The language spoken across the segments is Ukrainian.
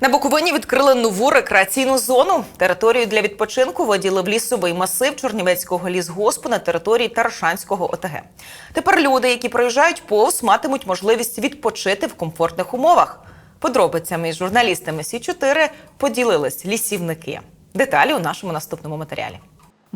На Буковині відкрили нову рекреаційну зону. Територію для відпочинку виділив в лісовий масив Чорнівецького лісгоспу на території Тарашанського ОТГ. Тепер люди, які проїжджають повз, матимуть можливість відпочити в комфортних умовах. Подробицями із журналістами Сі 4 поділились лісівники. Деталі у нашому наступному матеріалі.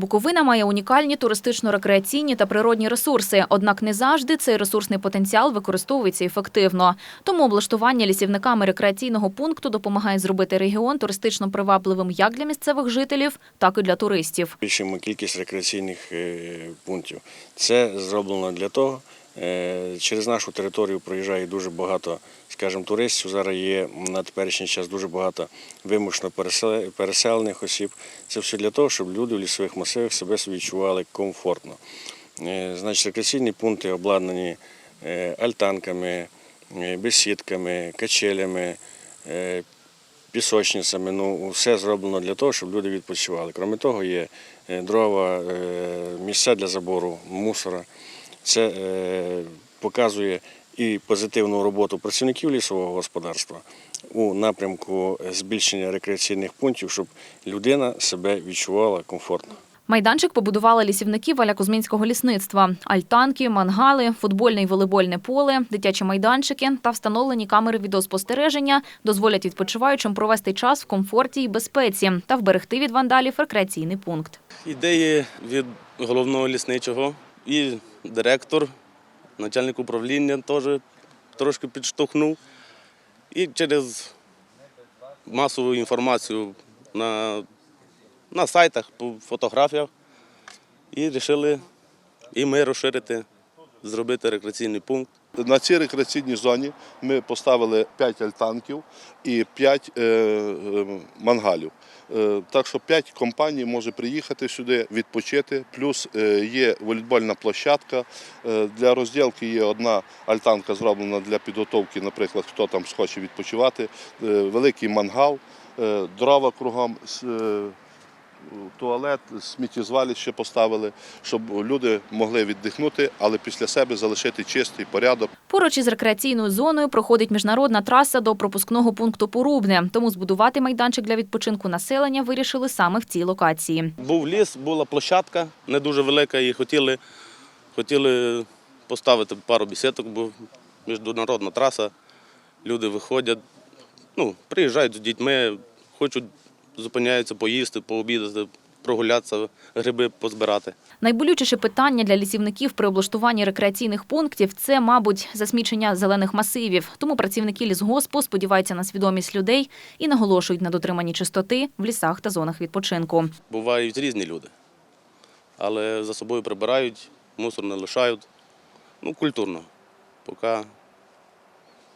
Буковина має унікальні туристично-рекреаційні та природні ресурси, однак не завжди цей ресурсний потенціал використовується ефективно. Тому облаштування лісівниками рекреаційного пункту допомагає зробити регіон туристично привабливим як для місцевих жителів, так і для туристів. Більшимо кількість рекреаційних е, пунктів. Це зроблено для того. Е, Через нашу територію проїжджає дуже багато, скажімо, туристів. Зараз є на теперішній час дуже багато вимушено переселених осіб. Це все для того, щоб люди в лісових масивах себе відчували комфортно. Е, Значить, рекреаційні пункти обладнані е, альтанками, бесідками, качелями, пісочницями. Ну, все зроблено для того, щоб люди відпочивали. Крім того, є дрова, місця для забору мусора. Це е, показує і позитивну роботу працівників лісового господарства у напрямку збільшення рекреаційних пунктів, щоб людина себе відчувала комфортно. Майданчик побудували лісівники Валя-Кузьмінського лісництва. Альтанки, мангали, футбольне і волейбольне поле, дитячі майданчики та встановлені камери відеоспостереження дозволять відпочиваючим провести час в комфорті і безпеці та вберегти від вандалів рекреаційний пункт. Ідеї від головного лісничого і директор, начальник управління теж трошки підштовхнув. І через масову інформацію на, на сайтах, по фотографіях. І вирішили і ми розширити, зробити рекреаційний пункт. На цій рекреаційній зоні ми поставили 5 альтанків і 5 е, е, мангалів. Е, так що 5 компаній може приїхати сюди, відпочити. Плюс є волейбольна площадка. Для розділки є одна альтанка зроблена для підготовки, наприклад, хто там схоче відпочивати. Великий мангал, дрова кругом. Туалет, сміттєзвалище поставили, щоб люди могли віддихнути, але після себе залишити чистий порядок. Поруч із рекреаційною зоною проходить міжнародна траса до пропускного пункту Порубне. Тому збудувати майданчик для відпочинку населення вирішили саме в цій локації. Був ліс, була площадка не дуже велика, і хотіли, хотіли поставити пару бісеток, бо міжнародна траса. Люди виходять, ну, приїжджають з дітьми, хочуть зупиняються поїсти, пообідати, прогулятися, гриби позбирати. Найболючіше питання для лісівників при облаштуванні рекреаційних пунктів це, мабуть, засмічення зелених масивів. Тому працівники лісгоспу сподіваються на свідомість людей і наголошують на дотриманні чистоти в лісах та зонах відпочинку. Бувають різні люди, але за собою прибирають, мусор не лишають. Ну, культурно. Поки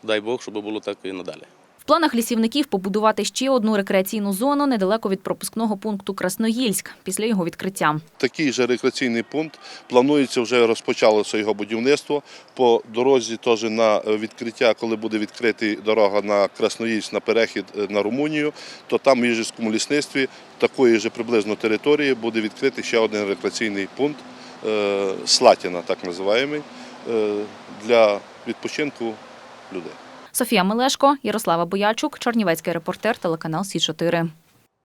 дай Бог, щоб було так і надалі. В планах лісівників побудувати ще одну рекреаційну зону недалеко від пропускного пункту Красноїльськ після його відкриття. Такий же рекреаційний пункт планується вже розпочалося його будівництво. По дорозі теж на відкриття, коли буде відкрита дорога на Красноїльськ на перехід е, на Румунію, то там в Їжівському лісництві такої ж приблизно території буде відкритий ще один рекреаційний пункт е, Слатіна, так називаємо, е, для відпочинку людей. Софія Мелешко, Ярослава Боячук, Чернівецький репортер, телеканал Сі 4